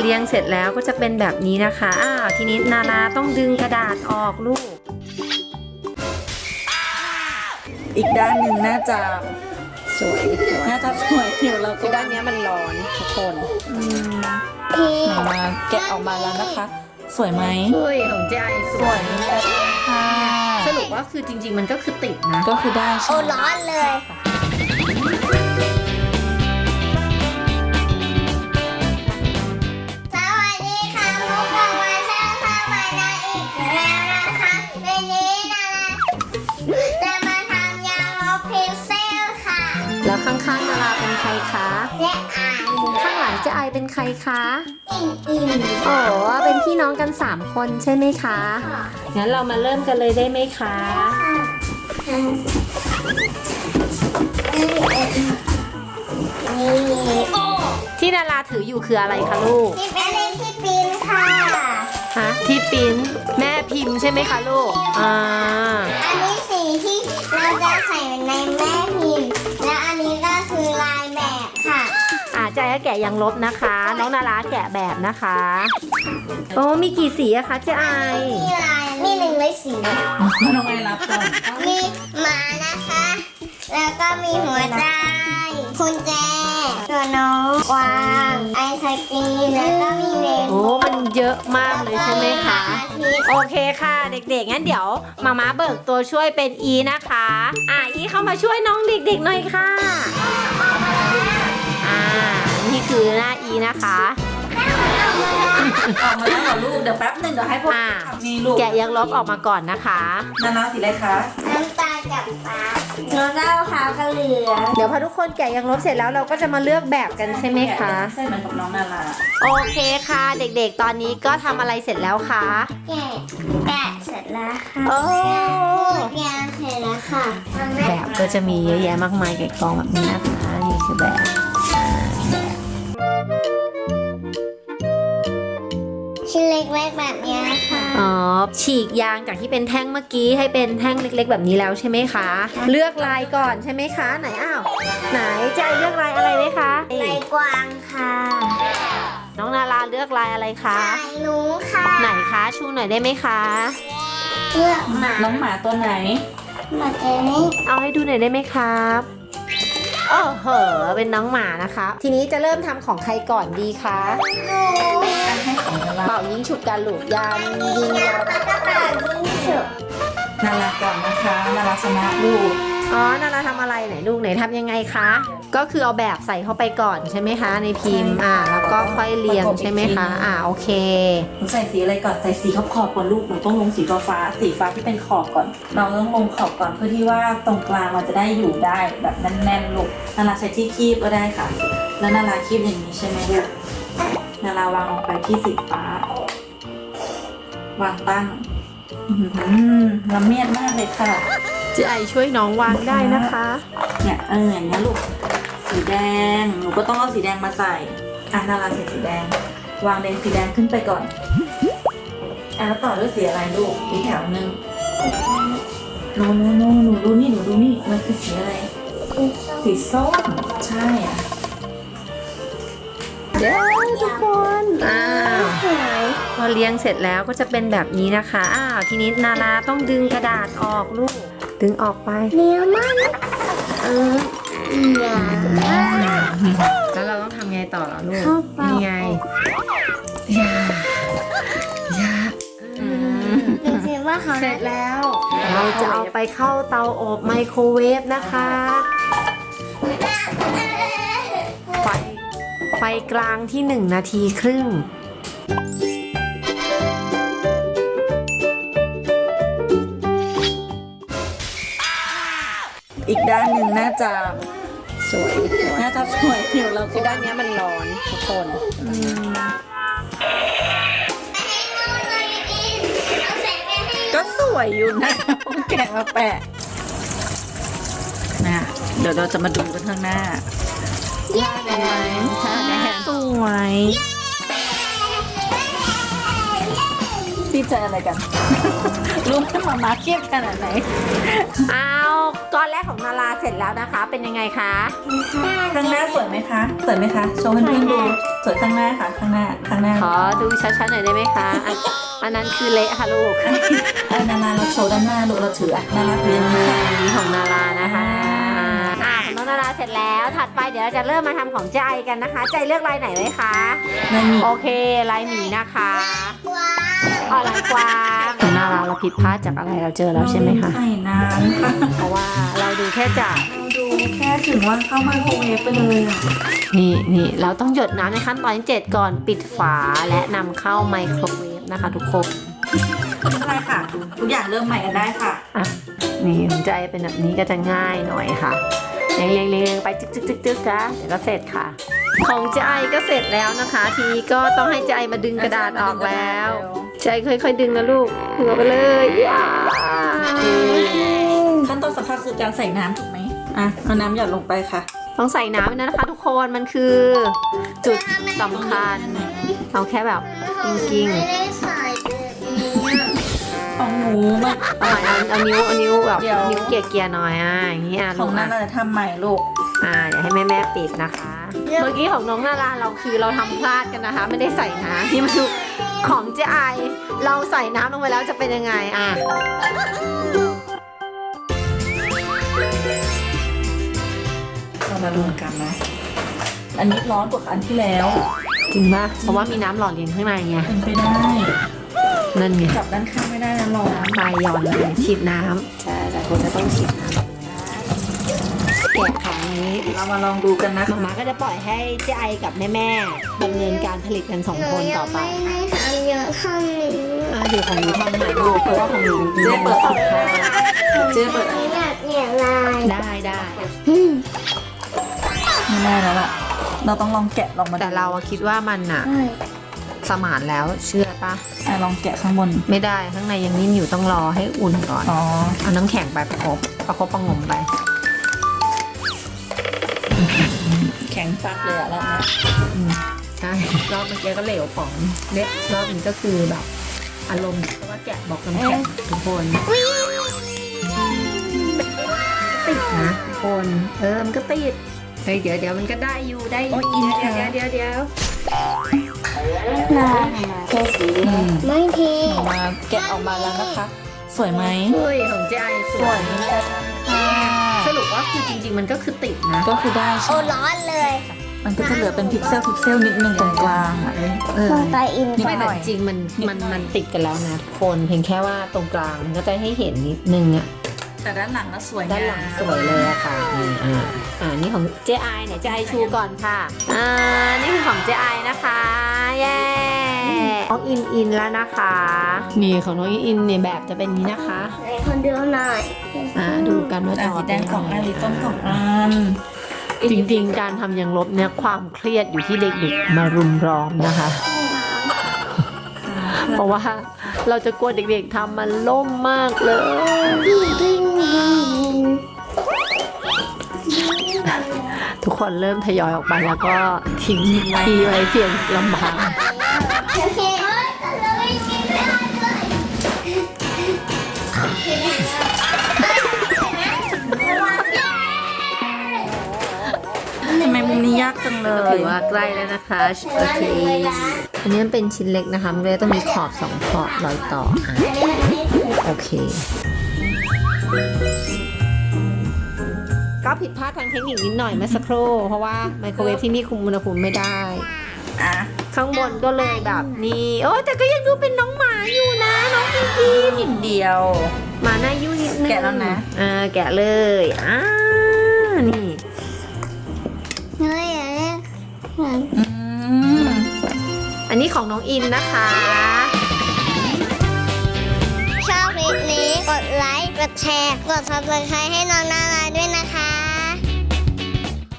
เรียงเสร็จแล้วก็จะเป็นแบบนี้นะคะอ้าวทีนี้นาราต้องดึงกระดาษออกลูก อีกด้านหนึ่งน่าจะสวยสวยน่าจะสวยเดี๋ยวเราก็คือด้านเนี้ยมันร้อนทุกคนอืมมาแกะออกมาแล้วนะคะ สวยไหมเฮ้ยของเจไอสสววยยค่ะสรุปว่าคือจริง ๆ มันก็คือติดนะ ก็คือได้โอ้ใช่ไหมร้อนเลย นะคะวันนี้นะจะมาทำยางลบพิกเซลค่ะ แล้วข้างๆนาราเป็นใครคะ และอ่านข้างหลังเจไอเป็นใครคะ อิ่มอิ่มโอ้เป็นพี่น้องกัน 3 คนใช่ไหมคะ งั้นเรามาเริ่มกันเลยได้ไหมคะ นี่โอ้ที่นาราถืออยู่คืออะไรคะลูกที่เป็นเลขที่ปีนค่ะ ฮะที่ปริ้นแม่พิมพ์ใช่ไหมคะลูก อ่า อันนี้สีที่เราจะใส่ในแม่พิมพ์ และอันนี้ก็คือลายแบบค่ะอาจจะแกะยังลบนะคะ น้องนาราแกะแบบนะคะ โอ้มีกี่สีอะคะเจ๊ไอมีลายมีหนึ่งเลยสี น้องไอรับก่อนมีหมานะคะ แล้วก็มีหัวใจคุณแจตัวน้องกวาง ไอศกรีมแล้วก็มีเรนโอ้มัน เยอะมากเลยใช่ไหมคะอาทิตย์โอเคค่ะเด็กๆ งั้นเดี๋ยวมาม่าเบิกตัวช่วยเป็นอีนะคะ อะอีเข้ามาช่วยน้องเด็กๆหน่อยค่ะ อ่า นี่คือหน้าอีนะคะ ออกมาแล้วเหรอลูก เดี๋ยวแป๊บหนึ่งเดี๋ยวให้พวกอ่า นี่ลูกแกะยังลบออกมาก่อนนะคะ นานาสีอะไรคะ น้ำตาล กับฟ้าแล้วก็ขาวกับเหลืองเดี๋ยวพอทุกคนแกะยังลบเสร็จแล้วเราก็จะมาเลือกแบบกันใช่ไหมคะใช่เหมือนกับน้องนาราโอเคค่ะ เด็กๆ ตอนนี้ก็ทำอะไรเสร็จแล้วคะ แกะแกะเสร็จแล้วค่ะโอ้ แกะเสร็จแล้วค่ะแบบก็จะมีเยอะแยะมากมายแกะกล่องแบบนี้นะคะนี่คือแบบอ่าแบบชิ้นเล็กๆแบบเนี้ยค่ะ อ๋อ ฉีกยางจากที่เป็นแท่งเมื่อกี้ให้เป็นแท่งเล็ก ๆ แบบนี้แล้วใช่ไหมคะ เลือกลายก่อนใช่ไหมคะ ไหนอ้าว ไหนใจเลือกลายอะไรไหมคะลายกวางค่ะ น้องนาราเลือกลายอะไรคะลายหนูค่ะ ไหนคะ ชูหน่อยได้ไหมคะ เลือกหมาน้องหมาตัวไหนหมาตัวนี้ เอาให้ดูหน่อยได้ไหมครับโอ้โหเป็นน้องหมานะคะ ทีนี้จะเริ่มทำของใครก่อนดีคะหนูให้ของนาราเป่ายิงฉุบกันลูกยันยิงยาวแล้วก็ปากยิ่งฉุบนาราก่อนนะคะ นาราชนะลูก อ๋อนาราทำอะไรไหนลูกไหนทำยังไงคะ ก็คือเอาแบบใส่เข้าไปก่อนใช่ไหมคะ ในพิมพ์ อ่า แล้วก็ค่อยเรียงใช่ไหมคะ อ่าโอเค หนูใส่สีอะไรก่อน ใส่สีขอบขอบๆก่อนลูก หนูต้องลงสีฟ้าฟ้าๆสีฟ้าที่เป็นขอบก่อน เราต้องลงขอบก่อนเพื่อที่ว่าตรงกลางมันจะได้อยู่ได้แบบแน่นๆลูกนาราใช้ที่คีบก็ได้ค่ะ แล้วนาราคีบอย่างนี้ใช่ไหมลูก นาราวางลงไปที่สีฟ้า วางตั้งอื้อหือละเมียดมากเลยค่ะ เจไอช่วยน้องวางได้นะคะ เนี่ยเอออย่างนี้ยลูกสีแดงหนูก็ต้องเอาสีแดงมาใส่อะนาราใส่สีแดง วางเลนสีแดงขึ้นไปก่อนอะแล้วต่อด้วยสีอะไรลูกอีกแถวหนึ่งโนโนโนหนูดูนี่หนูดูนี่มันคือสีอะไรสีส้มใช่อะเดี๋ยวทุกคนอ้าวสวยพอเรียงเสร็จแล้วก็จะเป็นแบบนี้นะคะอ้าวทีนี้นาราต้องดึงกระดาษออกลูก ดึงออกไปเนื้อมันเอออย่าแล้วเราต้องทำไงต่อเหรอลูกเข้าเปล่านี่ไงอย่าอย่าอืมดูสิว่าเขาเสร็จแล้ว เราจะเอาไปเข้าเตาอบไมโครเวฟนะคะ ไฟไฟกลางที่ 1 นาทีครึ่ง อีกด้านหนึ่งน่าจะสวยน่าจะสวยเดี๋ยวเราคืก็อด้านเนี้ยมันร้อนทุกคนอืมก็สวยอยู่นะแกะมาแปะนะเดี๋ยวเราจะมาดูกันข้างหน้าเย้สวยใช่สวยดีใจอะไรกัน รู้ไหมมามาเครียดขนาดไหนเอา ก้อนแรกของนาราเสร็จแล้วนะคะ เป็นยังไงคะข้างหน้าสวยไหมคะ สวยไหมคะ โชว์ให้เพื่อนๆดู สวยข้างหน้าค่ะ ข้างหน้า ข้างหน้า ขอดูชัดๆหน่อยได้ไหมคะอะอันนั้นคือเละค่ะลูกเออนาราเราโชว์ด้านหน้าลูกเราถืออะนาราถืออย่างนี้ค่ะอันนี้ของนารานะคะอ่าของน้องนาราเสร็จแล้วถัดไปเดี๋ยวเราจะเริ่มมาทำของใจกันนะคะ ใจเลือกลายไหนไว้คะไม่มีโอเคลายหมีนะคะว้าวอ๋อลายกวางของนารา เราผิดพลาดจากอะไรเราเจอแล้วใช่ไหมคะ ใส่น้ำค่ะเพราะว่าเราดูแค่จากเราดูแค่ถึงว่าเข้าไมโครเวฟไปเลยอะนี่นี่เราต้องหยดน้ำในขั้นตอนที่7ก่อนปิดฝาและนำเข้าไมโครเวฟนะคะทุกคนไม่เป็นไรค่ะ ทุกอย่างเริ่มใหม่กันได้ค่ะ อะนี่ของใจเป็นแบบนี้ก็จะง่ายหน่อยค่ะเรียงเรียงเรียงไปจึ๊กจึ๊กจึ๊กจึ๊กจ้ะเดี๋ยวก็เสร็จค่ะ ของใจก็เสร็จแล้วนะคะ ทีนี้ก็ต้องให้ใจมาดึงกระดาษออกแล้ว ใจค่อย ๆ ดึงนะลูกดึงออกไปเลยว้าวขั้นตอนสำคัญคือการใส่น้ำถูกไหมอะเอาน้ำหยดลงไปค่ะ ต้องใส่น้ำด้วยนะคะ ทุกคนมันคือจุดสำคัญเอาแค่แบบกิ้งไม่ได้ใส่แบบนี้อะของหนูมันๆเอาใหม่เอาเอานิ้วเอานิ้วแบบเดี๋ยวนิ้วเกียร์เกียร์ๆหน่อยอะอย่างนี้อะของลูกนั่อะนเราจะทำใหม่ลูกอ่าเดี๋ยวให้แม่แม่ๆปิดนะคะ เมื่อกี้ของน้องนาราเราคือเราทำพลาดกันนะคะ ไม่ได้ใส่น้ำนี่มาดู ของเจ๊ไอเราใส่น้ำลงไปแล้วจะเป็นยังไงอะเรามารวมกันนะ อันนี้ร้อนกว่าอันที่แล้ว จริงปะเพราะว่ามีน้ำหล่อเลี้ยงข้างในไงเป็นไปได้ นั่นไงจับด้านข้างไม่ได้นะร้อนน้ำลายหย่อนเลยฉีดน้ำใช่แต่คนจะต้องฉีดน้ำแกะของ นี้เรามาลองดูกันนะมาม่าก็จะปล่อยให้เจ๊ไอกับแม่แม่ๆดำเนินการผลิตกันสองหนูคนยัต่องไปไม่ได้ทำเยอะเท่านี้อะเดี๋ยวของหนูทำใหม่ลูกเพราะว่าของหนูเจ๊เปิดค่ะเจ๊เปิดไม่แบบเนี่ยลายได้ได้อืมไม่ได้แล้วล่ะเราต้องลองแกะลองมาดูแต่เราอะคิดว่ามันอะใช่สมานแล้วเชื่อปะอะลองแกะข้างบน ไม่ได้ข้างในยังนิ่มอยู่ต้องรอให้อุ่นก่อน อ๋อ เอาน้ำแข็งไปประคบประคบประหงมไป แข็งปักเลยอะรอบนี้อืมใช่รอบเมื่อกี้ก็เหลวป๋องเล็กรอบนี้ก็คือแบบอารมณ์เพราะว่าแกะบอกน้ำแข็งทุกคนติดนะทุกคนเออมันก็ติดเฮ้ยเดี๋ยวเดี๋ยวมันก็ได้อยู่ได้อยู่เดี๋ยวเดี๋ยวเดี๋ยวเดี๋ยวลายเทสีไม่เทออกมาแกะออกมาแล้วนะคะ สวยไหมเฮ้ยของเจ๊ไอสวยสรุป ว่าคือจริง ๆ มันก็คือติดนะ ก็คือได้โอ้ใช่ไหมร้อนเลยมันก็จะเหลือเป็นพิกเซลพิกเซลนิดนึงตรงกลางอะเออลงไปอินนิดไม่หแต่น่อยจริงๆมันนิดมันหน่อยมันติดกันแล้วนะทุกคนเพียงแค่ว่าตรงกลางมันก็จะให้เห็นนิดนึงอะแต่ด้านหลังก็สวยด้านหลังสวยเลยอะค่ะนี่อ่าอ่านี่ของเจไอเนี่ยเจไอชูก่อนค่ะอ่านี่คือของเจไอนะคะเย้น้องอินอินแล้วนะคะนี่ของน้องอินอินเนี่ยแบบจะเป็นนี้นะคะไหน คนเดียวหน่อยอ่าดูกันว่าอะจะสีแดงสองอันสีส้มสองอันจริงๆ การทำยังลบเนี่ยความเครียดอยู่ที่เด็กๆมารุมร้อมนะคะ เพราะว่าเราจะกลัวเด็กๆทำมันล่มมากเลยดิ้งดิ้งทุกคนเริ่มทยอยออกไปแล้วก็ทิ้งพี่ไว้เพียงลำพัง เลก็ยถือว่าใกล้แล้วนะคะโอเคอันนี้มันเป็นชิ้นเล็กนะคะมันเลยต้องมีขอบสองขอบรอยต่ออะโอเค ก็ผิดพลาดทางเทคนิคนิดหน่อยเมื่อสักครู่เพราะว่าไมโครเวฟที่นี่คุมอุณหภูมิไม่ได้ อะข้างบนก็เลยแบบนี้โอ้ยแต่ก็ยังดูเป็นน้องหมาอยู่นะ น้องพีพีนิดเดียว หมาหน้ายุ่นิดนึงแกะแล้วนะ อ่าแกะเลย อ่า น้องอินนะคะชอบคลิปนี้กดไลค์ กดแชร์ กด subscribe ให้น้องนาราด้วยนะคะ